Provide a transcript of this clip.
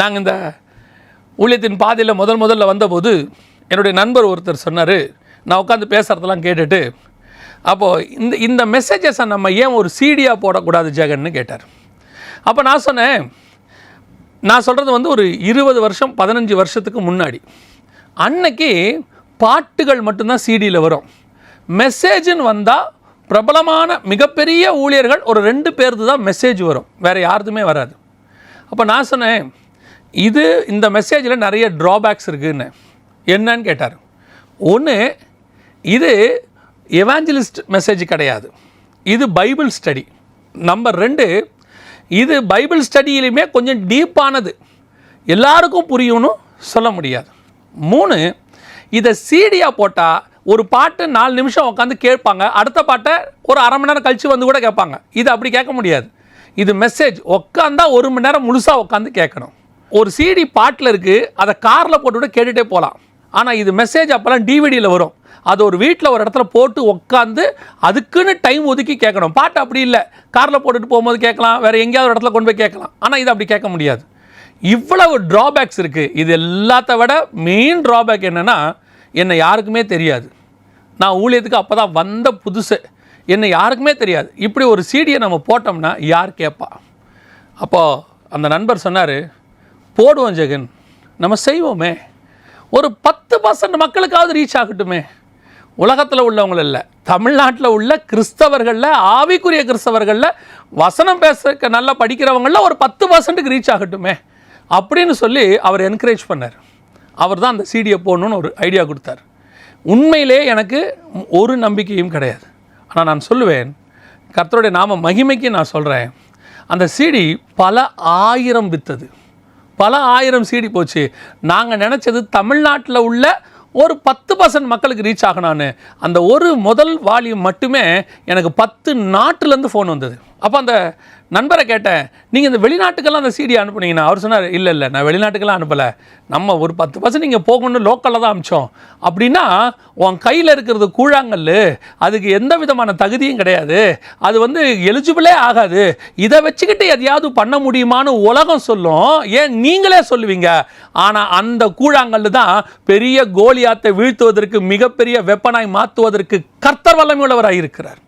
நாங்கள் இந்த ஊழியத்தின் பாதையில் முதல் முதல்ல வந்தபோது என்னுடைய நண்பர் ஒருத்தர் சொன்னார் நான் உட்காந்து பேசுகிறதெல்லாம் கேட்டுட்டு அப்போது இந்த இந்த மெசேஜஸை நம்ம ஏன் ஒரு சீடியாக போடக்கூடாது ஜெகன்னு கேட்டார். அப்போ நான் சொன்னேன் நான் சொல்கிறது வந்து ஒரு இருபது வருஷம் பதினஞ்சு வருஷத்துக்கு முன்னாடி. அன்னைக்கு பாட்டுகள் மட்டும்தான் சிடியில் வரும். மெசேஜுன்னு வந்தால் பிரபலமான மிகப்பெரிய ஊழியர்கள் ஒரு ரெண்டு பேர்து தான் மெசேஜ் வரும். வேறு யாருதுமே வராது. அப்போ நான் சொன்னேன் இது இந்த மெசேஜில் நிறைய ட்ராபேக்ஸ் இருக்குன்னு. என்னன்னு கேட்டார். ஒன்று இது எவாஞ்சலிஸ்ட் மெசேஜ் கிடையாது. இது பைபிள் ஸ்டடி நம்பர் ரெண்டு இது பைபிள் ஸ்டடியிலுமே கொஞ்சம் டீப்பானது எல்லாருக்கும் புரியணும் சொல்ல முடியாது. மூணு இதை சீடியாக போட்டால் ஒரு பாட்டு நாலு நிமிஷம் உட்காந்து கேட்பாங்க. அடுத்த பாட்டை ஒரு அரை மணி நேரம் கழித்து வந்து கூட கேட்பாங்க. இது அப்படி கேட்க முடியாது. இது மெசேஜ் உட்காந்தா ஒரு மணி நேரம் முழுசாக உட்காந்து கேட்கணும். ஒரு சிடி பாட்டில் இருக்குது அதை காரில் போட்டு கேட்டுகிட்டே போகலாம் ஆனால் இது மெசேஜ் அப்போல்லாம் டிவிடியில் வரும். அது ஒரு வீட்டில் ஒரு இடத்துல போட்டு உட்காந்து அதுக்குன்னு டைம் ஒதுக்கி கேட்கணும். பாட்டு அப்படி இல்லை. காரில் போட்டுட்டு போகும்போது கேட்கலாம். வேறு எங்கேயாவது ஒரு இடத்துல கொண்டு போய் கேட்கலாம். ஆனால் இது அப்படி கேட்க முடியாது. இவ்வளவு ட்ராபேக்ஸ் இருக்குது இது எல்லாத்த விட மெயின் ட்ராபேக் என்னென்னா என்னை யாருக்குமே தெரியாது. நான் ஊழியத்துக்கு அப்போ தான் வந்த புதுசு. என்னை யாருக்குமே தெரியாது. இப்படி ஒரு சீடியை நம்ம போட்டோம்னா யார் கேட்பா? அப்போது அந்த நண்பர் சொன்னார் போடுவோம் ஜெகன். நம்ம செய்வோமே. ஒரு பத்து பர்சன்ட் மக்களுக்காவது ரீச் ஆகட்டுமே. உலகத்தில் உள்ளவங்கள இல்லை. தமிழ்நாட்டில் உள்ள கிறிஸ்தவர்களில் ஆவிக்குரிய கிறிஸ்தவர்களில் வசனம் பேச நல்லா படிக்கிறவங்களில் ஒரு பத்து பர்சன்ட்டுக்கு ரீச் ஆகட்டுமே. அப்படின்னு சொல்லி அவர் என்கரேஜ் பண்ணார். அவர் தான் அந்த சீடியை போடணும்னு ஒரு ஐடியா கொடுத்தார். உண்மையிலே எனக்கு ஒரு நம்பிக்கையும் கிடையாது. ஆனால் நான் சொல்லுவேன் கர்த்தருடைய நாம மகிமைக்கு நான் சொல்கிறேன் அந்த சீடி பல ஆயிரம் வித்தது. பல ஆயிரம் சீடி போச்சு. நாங்கள் நினச்சது தமிழ்நாட்டில் உள்ள ஒரு பத்து பர்சன்ட் மக்களுக்கு ரீச் ஆகணான்னு அந்த ஒரு முதல் வால்யூம் மட்டுமே எனக்கு பத்து நாட்டிலேருந்து ஃபோன் வந்தது. அப்போ அந்த நண்பரை கேட்டேன் நீங்கள் இந்த வெளிநாட்டுக்கெல்லாம் அந்த சீடி அனுப்புனீங்கன்னா? அவர் சொன்னார் இல்லை இல்லை நான் வெளிநாட்டுக்கெல்லாம் அனுப்பலை. நம்ம ஒரு பத்து பர்சன்ட் நீங்கள் போகணும்னு லோக்கலில் தான் அமிச்சோம். அப்படின்னா உன் கையில் இருக்கிறது கூழாங்கல் அதுக்கு எந்த விதமான தகுதியும் கிடையாது. அது வந்து எலிஜிபிளே ஆகாது. இதை வச்சுக்கிட்டு எதையாவது பண்ண முடியுமான்னு உலகம் சொல்லும். ஏன் நீங்களே சொல்லுவீங்க? ஆனால் அந்த கூழாங்கல் தான் பெரிய கோலியாத்தை வீழ்த்துவதற்கு மிகப்பெரிய வெப்பனாய் மாற்றுவதற்கு கர்த்தர் வல்லமையுள்ளவராக இருக்கிறார்.